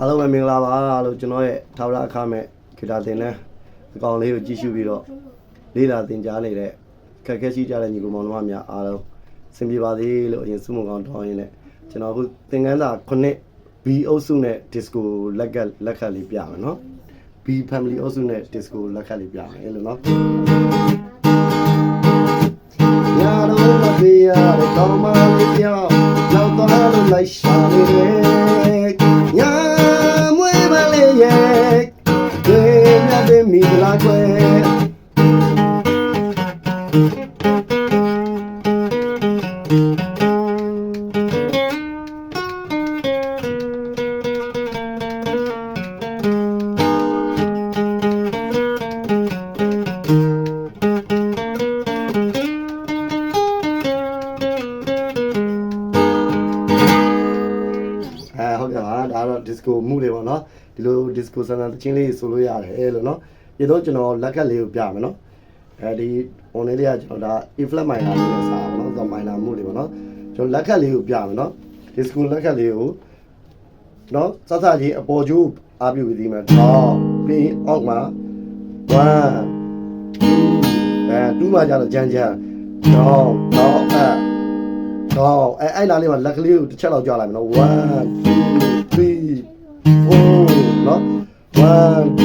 အားလုံးပဲမင်္ဂလာပါလို့ကျွန်တော်ရဲ့ထာဝရအခမဲ့ဂီတာသင်တဲ့အကောင်လေးကိုကြည့်ရှုပြီးတော့လေးလာသင်ကြားနေတဲ့ခက်ခဲရှိကြတဲ့ညီကောင်မောင်နှမများအားလုံးစင်ပြေပါစေလို့အရင်စုမုံကောင်းတောင်းရင်းနဲ့ကျွန်တော်အခုသင်ခန်းစာ9 B အုပ်စုနဲ့ disco လက်ကလက်ခတ်လေးပြမယ်နော် B family အုပ်စုနဲ့ disco လက်ခတ်လေးပြမယ်လို့နော်ညာတော့မပြေရတဲ့ကောင်းမလေးပြောင်းရောက်သွားလို့လိုက်ရှာနေတယ် ဟုတ်ကဲ့ပါဒါတော့ disco မှုတွေပေါ့နော်ဒီလို disco ဆန်ဆန်တချင်းလေးဆိုလို့ရတယ်လို့နော်ဒီတော့ကျွန်တော်လက်ကတ်လေးကိုပြမယ်နော်အဲဒီ on လေးကကျွန်တော်ဒါ A flat minor လေးနဲ့စားပါနော်ဆို minor မှုလေးပေါ့နော်ကျွန်တော်လက်ကတ်လေးကိုပြမယ်နော် disco လက်ကတ်လေးကိုနော်စစကြီးအပေါ်ကျိုးအားပြုပြီးဒီမှာတော့ပြီးအောက်မှာ1 2အဲ2မှာကျတော့ကြမ်းကြမ်းတော့တော့အဲတော့အဲအဲ့နားလေးမှာလက်ကလေးကိုတစ်ချက်လောက်ကြားလိုက်မယ်နော်1 2 3 4နော်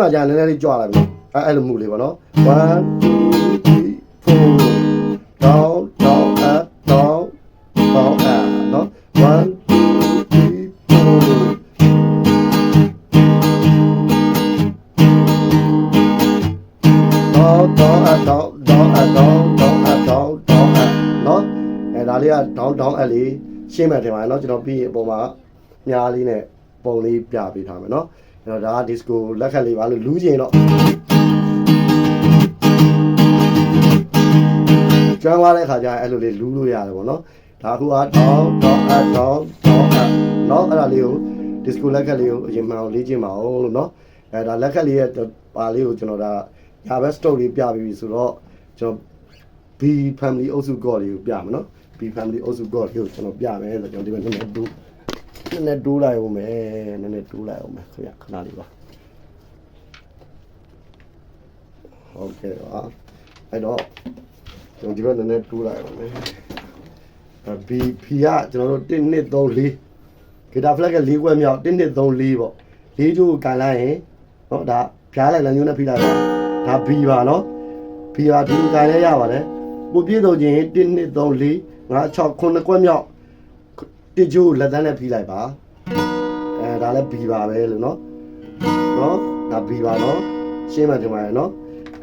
မှာကြာနည်းနည်းလေးကြွလာပြီအဲအဲ့လိုမှုလေးပေါ့နော်1 2 3 4 down down up down down up နော်1 2 3 4တော့တော့အတော့တော့အတော့တော့အတော့တော့အနော်အဲဒါလေးက down down အလေးရှင်းမှတင်ပါနော်ကျွန်တော်ပြီးရင်အပေါ်မှာများလေးနဲ့ ပုံလေးပြပေးထားမယ်เนาะအဲ့တော့ဒါက disco လက်ခတ်လေးပါလို့လူးကျင်တော့ကျွမ်းသွားတဲ့ခါကျရင်အဲ့လိုလေးလူးလို့ရတယ်ပေါ့နော်ဒါအခုကဒေါင်းဒေါင်းအဒေါင်းဒေါင်းအနော်အဲ့ဒါလေးကို disco လက်ခတ်လေးကိုအရင်မှအောင်လေ့ကျင့်ပါအောင်လို့နော်အဲဒါလက်ခတ်လေးရဲ့ပါလေးကိုကျွန်တော်ဒါညာဘက် story လေးပြပြီးပြီဆိုတော့ကျွန်တော် B family အုပ်စုကော့လေးကိုပြမယ်နော် B family အုပ်စုကော့လေးကိုကျွန်တော်ပြမယ်ဆိုတော့ကျွန်တော်ဒီမှာနည်းနည်းဒူးန ည်းနည်းဒူးလိုက်အောင်မယ်နည်းနည်းဒူးလိုက်အောင်မယ်ခင်ဗျခဏလေးပါဟုတ်ကဲ့ပါအဲ့တော့ကျွန်တော်ဒီဘက်နည်းနည်းဒူးလိုက်အောင်မယ်အဲ B P ကကျွန်တော်တို့1 2 3 4ဂီတာဖလက်က၄ခွဲမြောက်1 2 3 4ပေါ့၄ကျိုးကိုကန်လိုက်ရင်เนาะဒါဖြားလိုက်လမ်းညွှန်းနဲ့ဖိလိုက်ပါဒါ B ပါเนาะ ဘီယာဒီကန်လဲရပါတယ်ပိုပြည့်စုံခြင်း1 2 3 4 5 6 9ကွက်မြောက် တစ်ကျိုးလက်တန်းနဲ့ဖိလိုက်ပါအဲဒါလည်းဘီပါပဲလို့နော်နော်ဒါဘီပါနော်ရှင်းမှတင်ပါရနော်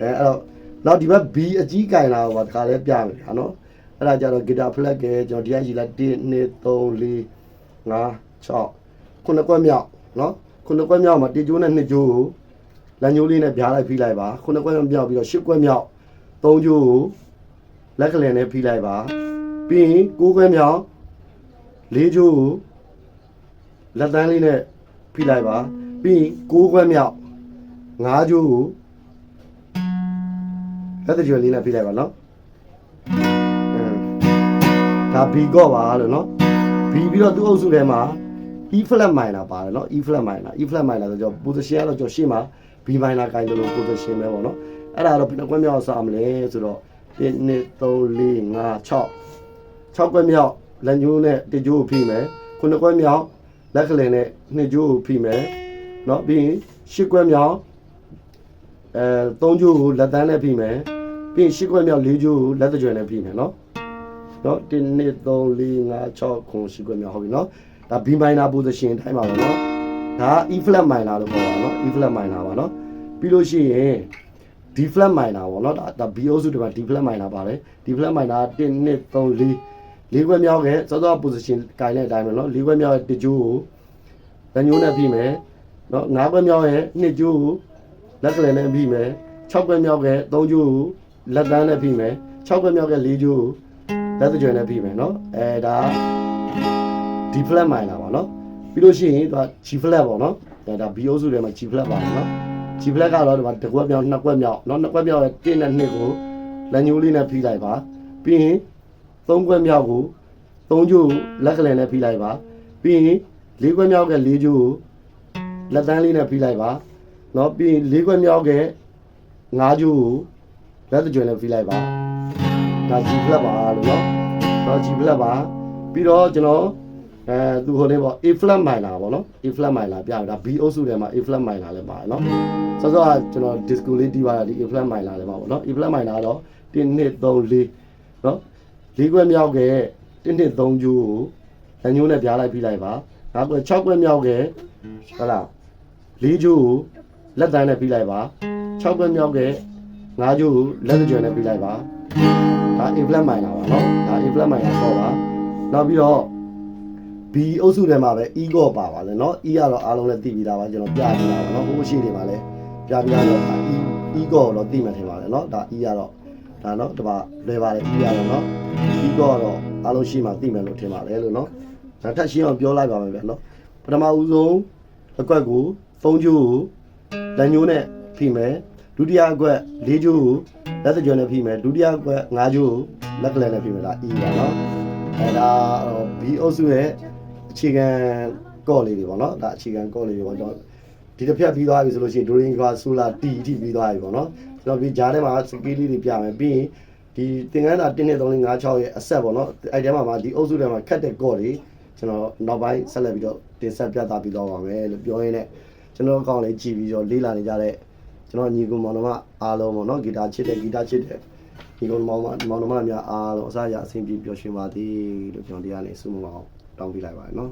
အဲအဲ့တော့နောက်ဒီဘက် B အကြီးကင်လာတော့တခါလဲပြမယ်ဟာနော်အဲ့ဒါကြတော့ဂီတာဖလက်ကကျွန်တော်ဒီကရှိလိုက်1 2 3 4 5 6ခုနှစ်ကွက်မြောက်နော်ခုနှစ်ကွက်မြောက်မှာတစ်ကျိုးနဲ့နှစ်ကျိုးကိုလက်ညှိုးလေးနဲ့ပြားလိုက်ဖိလိုက်ပါခုနှစ်ကွက်မြောက်ပြီးတော့ရှစ်ကွက်မြောက်သုံးကျိုးကိုလက်ကလေးနဲ့ဖိလိုက်ပါပြီးရင်ကိုးကွက်မြောက် လေးချိုးကိုလက်တန်းလေးနဲ့ဖိလိုက်ပါပြီးရင်6ခွက်မြောက်9ချိုးကိုလက်တကြွလေးနဲ့ဖိလိုက်ပါနော်ဒါဘီကော့ပါလို့နော်ဘီပြီးတော့သူ့အုပ်စုထဲမှာ E flat minor ပါတယ်နော် E flat minor E flat minor ဆိုတော့ position ကတော့ကျွန်တော်ရှေ့မှာ B minor ကိုင်တယ်လို့ position ပဲပေါ့နော်အဲ့ဒါတော့ဘယ်နှခွက်မြောက်စားမလဲဆိုတော့1 2 3 4 5 6 6ခွက်မြောက် လက်ညှိုးနဲ့တကြိုးကိုဖိမယ်ခုနှစ်ကွက်မြောက်လက်ကလေးနဲ့နှစ်ကြိုးကိုဖိမယ်เนาะပြီးရင်ရှစ်ကွက်မြောက်အဲသုံးကြိုးကိုလက်တန်းနဲ့ဖိမယ်ပြီးရင်ရှစ်ကွက်မြောက်လေးကြိုးကိုလက်တကြွယ်နဲ့ဖိမယ်เนาะ နော်1 2 3 4 5 6ခုရှိခွင့်များဟုတ်ပြီနော်ဒါ B minor position အတိုင်းပါပဲနော်ဒါ E flat minor လို့ခေါ်တာနော် E flat minor ပါနော်ပြီးလို့ရှိရင် D flat minor ပေါ့နော်ဒါဒါ B အုပ်စုတွေမှာ D flat minor ပါတယ် D flat minor 1 2 3 4 လေးခွဲမြောက်ခဲ့စောစော position ကင်တဲ့အတိုင်းပဲနော်လေးခွဲမြောက်ရဲ့တကြိုးကိုလက်ညှိုးနဲ့ပြီးမယ်နော်ငါးခွဲမြောက်ရဲ့နှစ်ကြိုးကို လက်ကလေးနဲ့ပြီးမယ်6ခွက်မြောက်ကဲ3ကျိုးကိုလက်တန်းနဲ့ပြီးမယ်6ခွက်မြောက်ကဲ4ကျိုးကိုလက်သကြွယ်နဲ့ပြီးမယ်เนาะအဲဒါ D flat minor ပါเนาะပြီးလို့ရှိရင်သူက G flat ပေါ့เนาะဒါဒါ B အုပ်စုထဲမှာ G flat ပါเนาะ G flat ကတော့ဒီမှာတစ်ခွက်မြောက်နှစ်ခွက်မြောက်เนาะနှစ်ခွက်မြောက်ရဲ့1နဲ့2ကိုလက်ညှိုးလေးနဲ့ဖိလိုက်ပါပြီးရင် 3ခွက်မြောက်ကို3ကျိုးကိုလက်ကလေးနဲ့ဖိလိုက်ပါပြီးရင်4ခွက်မြောက်က4ကျိုးကိုလက်တန်းလေးနဲ့ဖိလိုက်ပါเนาะပြီးရင်4ခွက်မြောက်က5ကျိုးကိုလက်သကြွယ်နဲ့ဖိလိုက်ပါဒါ G flat ပါလို့เนาะဒါ G flat ပါပြီးတော့ကျွန်တော် အဲသူဟိုနေပေါ့ A flat minor ပေါ့နော် A flat minor ပြတာ B အုပ်စုထဲမှာ A flat minor လည်းပါတယ်နော်စောစောကကျွန်တော် disco လေးတီးပါတာဒီ A flat minor လည်းပါပေါ့နော် A flat minor ကတော့1 2 3 4နော် ၄ခွက်မြောက်ကတစ်နှစ်၃ကျိုးကိုလက်ညှိုးနဲ့ပြားလိုက်ပြီးလိုက်ပါ၅ခွက်၆ခွက်မြောက်ကဟုတ်လား၄ကျိုးကိုလက်တန်းနဲ့ပြီးလိုက်ပါ၆ခွက်မြောက်က၅ကျိုးကိုလက်ကြွနဲ့ပြီးလိုက်ပါဒါ A flat minor ပါနော်ဒါ A flat minor ဆော့ပါနောက်ပြီးတော့ B အုပ်စုထဲမှာပဲ E ကောပါပါလေနော် E ကတော့အားလုံးလည်းသိပြီးသားပါကျွန်တော်ပြပြတာပါနော်ဟိုအရှိတွေမှာလည်းပြပြတာတော့ E E ကောတော့သိမှထင်ပါလေနော်ဒါ E ကတော့ ဒါနော်ဒီမှာလွယ်ပါတယ်ပြီးရတော့နော်ပြီးတော့တော့အားလုံးရှိမှသိမယ်လို့ထင်ပါတယ်လို့နော်နောက်ထပ်ရှင်းအောင်ပြောလိုက်ပါမယ်ဗျာနော်ပထမဦးဆုံးအကွက်ကိုဖုံးကျိုးကိုလက်ညှိုးနဲ့ဖိမယ်ဒုတိယအကွက်လေးကျိုးကိုလက်စကြွနဲ့ဖိမယ်ဒုတိယအကွက်ငါးကျိုးကိုလက်ကလေးနဲ့ဖိမယ်ဒါ E ပါနော်အဲဒါ B အုပ်စုရဲ့အခြေခံကော့လေးတွေပေါ့နော်ဒါအခြေခံကော့လေးတွေပေါ့ ဒီတစ်ဖြတ်ပြီးသွားပြီဆိုလို့ရှိရင် drawing ကဆိုလာ T အထိပြီးသွားပြီပေါ့နော်ကျွန်တော်ဒီဂျားထဲမှာစကေးလေးတွေပြမယ်ပြီးရင်ဒီသင်္ကန်းသာ1 2 3 4 5 6ရဲ့အဆက်ပေါ့နော်အဲ့ထဲမှာမှာဒီအုပ်စုထဲမှာခတ်တဲ့ကော့တွေကျွန်တော်နောက်ပိုင်းဆက်လက်ပြီးတော့တင်ဆက်ပြသပြီးတော့ပါမယ်လို့ပြောရင်းနဲ့ကျွန်တော်အကောင့်လေးကြည့်ပြီးတော့လေးလာနေကြတဲ့ကျွန်တော်ညီကောင်မောင်နှမအားလုံးပေါ့နော်ဂီတာချစ်တဲ့ဂီတာချစ်တဲ့ညီကောင်မောင်မမောင်နှမများအားလုံးအစားအစာအဆင်ပြေပျော်ရွှင်ပါသည်လို့ကျွန်တော်ဒီကနေ့ဆုမအောင်တောင်းပေးလိုက်ပါတယ်နော်